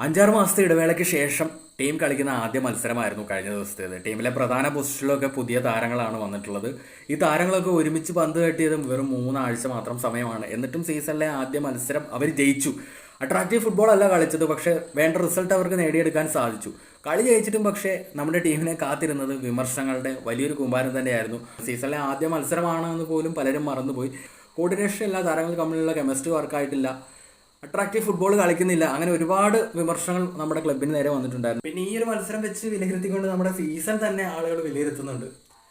അഞ്ചാറ് മാസത്തെ ഇടവേളയ്ക്ക് ശേഷം ടീം കളിക്കുന്ന ആദ്യ മത്സരമായിരുന്നു കഴിഞ്ഞ ദിവസത്തേത്. ടീമിലെ പ്രധാന പൊസിഷനിലൊക്കെ പുതിയ താരങ്ങളാണ് വന്നിട്ടുള്ളത്. ഈ താരങ്ങളൊക്കെ ഒരുമിച്ച് പന്ത് കെട്ടിയതും വെറും മൂന്നാഴ്ച മാത്രം സമയമാണ്. എന്നിട്ടും സീസണിലെ ആദ്യ മത്സരം അവർ ജയിച്ചു. അട്രാക്റ്റീവ് ഫുട്ബോൾ അല്ല കളിച്ചത് പക്ഷേ വേണ്ട റിസൾട്ട് അവർക്ക് നേടിയെടുക്കാൻ സാധിച്ചു. കളി ജയിച്ചിട്ടും പക്ഷേ നമ്മുടെ ടീമിനെ കാത്തിരുന്നത് വിമർശനങ്ങളുടെ വലിയൊരു കുമ്പാരം തന്നെയായിരുന്നു. സീസണിലെ ആദ്യ മത്സരമാണെന്ന് പോലും പലരും മറന്നുപോയി. കോർഡിനേഷൻ എല്ലാ താരങ്ങൾ തമ്മിലുള്ള കെമിസ്ട്രി വർക്കായിട്ടില്ല അട്രാക്റ്റീവ് ഫുട്ബോൾ കളിക്കുന്നില്ല. അങ്ങനെ ഒരുപാട് വിമർശനങ്ങൾ നമ്മുടെ ക്ലബിന് നേരെ വന്നിട്ടുണ്ടായിരുന്നു. പിന്നെ ഈ ഒരു മത്സരം വെച്ച് വിലയിരുത്തിക്കൊണ്ട് നമ്മുടെ സീസൺ തന്നെ ആളുകൾ വിലയിരുത്തുന്നുണ്ട്.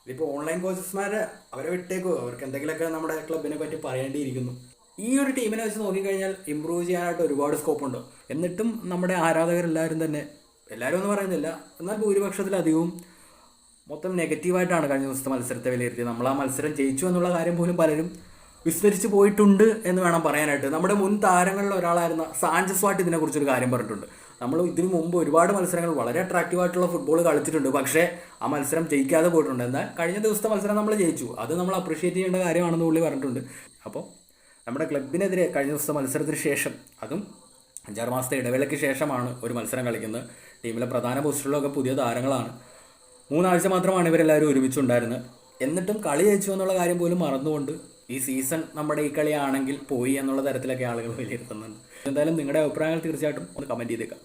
ഇതിപ്പോൾ ഓൺലൈൻ കോച്ചസ്മാർ അവരെ വിട്ടേക്കോ. അവർക്ക് എന്തെങ്കിലുമൊക്കെ നമ്മുടെ ക്ലബിനെ പറ്റി പറയേണ്ടിയിരിക്കുന്നു. ഈ ഒരു ടീമിനെ വെച്ച് നോക്കിക്കഴിഞ്ഞാൽ ഇമ്പ്രൂവ് ചെയ്യാനായിട്ട് ഒരുപാട് സ്കോപ്പുണ്ട് എന്നിട്ടും നമ്മുടെ ആരാധകരെല്ലാവരും തന്നെ എല്ലാവരും ഒന്നും പറയുന്നില്ല. എന്നാൽ ഭൂരിപക്ഷത്തിലധികവും മൊത്തം നെഗറ്റീവായിട്ടാണ് കഴിഞ്ഞ ദിവസത്തെ മത്സരത്തെ വിലയിരുത്തിയത്. നമ്മൾ ആ മത്സരം ജയിച്ചു എന്നുള്ള കാര്യം പോലും പലരും വിസ്മരിച്ചു പോയിട്ടുണ്ട് എന്ന് വേണം പറയാനായിട്ട്. നമ്മുടെ മുൻ താരങ്ങളിൽ ഒരാളായിരുന്ന സാഞ്ചസ് വാട്ട് ഇതിനെക്കുറിച്ചൊരു കാര്യം പറഞ്ഞിട്ടുണ്ട്. നമ്മൾ ഇതിനു മുമ്പ് ഒരുപാട് മത്സരങ്ങൾ വളരെ അട്രാക്റ്റീവ് ആയിട്ടുള്ള ഫുട്ബോൾ കളിച്ചിട്ടുണ്ട്. പക്ഷേ ആ മത്സരം ജയിക്കാതെ പോയിട്ടുണ്ട്. എന്നാൽ കഴിഞ്ഞ ദിവസത്തെ മത്സരം നമ്മൾ ജയിച്ചു. അത് നമ്മൾ അപ്രീഷിയേറ്റ് ചെയ്യേണ്ട കാര്യമാണെന്ന് പുള്ളി പറഞ്ഞിട്ടുണ്ട്. അപ്പോൾ നമ്മുടെ ക്ലബിനെതിരെ കഴിഞ്ഞ ദിവസത്തെ മത്സരത്തിന് ശേഷം അതും അഞ്ചാറ് മാസത്തെ ഇടവേളയ്ക്ക് ശേഷമാണ് ഒരു മത്സരം കളിക്കുന്നത്. ടീമിലെ പ്രധാന പോസ്റ്റുകളൊക്കെ പുതിയ താരങ്ങളാണ്. മൂന്നാഴ്ച മാത്രമാണ് ഇവരെല്ലാവരും ഒരുമിച്ചുണ്ടായിരുന്നത്. എന്നിട്ടും കളി ജയിച്ചു എന്നുള്ള കാര്യം പോലും മറന്നുകൊണ്ട് ഈ സീസൺ നമ്മുടെ ഈ കളിയാണെങ്കിൽ പോയി എന്നുള്ള തരത്തിലൊക്കെ ആളുകൾ വിലയിരുത്തുന്നുണ്ട്. എന്തായാലും നിങ്ങളുടെ അഭിപ്രായങ്ങൾ തീർച്ചയായിട്ടും ഒന്ന് കമന്റ് ചെയ്തേക്കാം.